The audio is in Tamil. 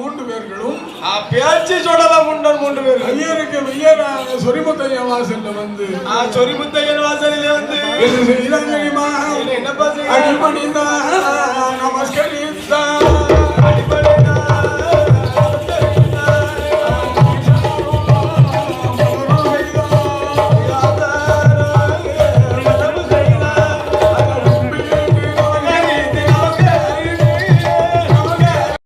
மூன்று பேர்களும் பேச்சு சொல்லலாம் முன்னர் மூன்று பேர் ஐயருக்கு ஐயர் சொரிமுத்தையன் வாசல்ல வந்து ஆ சொரிமுத்தையன் வாசலில் வந்து. என்ன தெரியுமா என்னப்பா அடிப்படி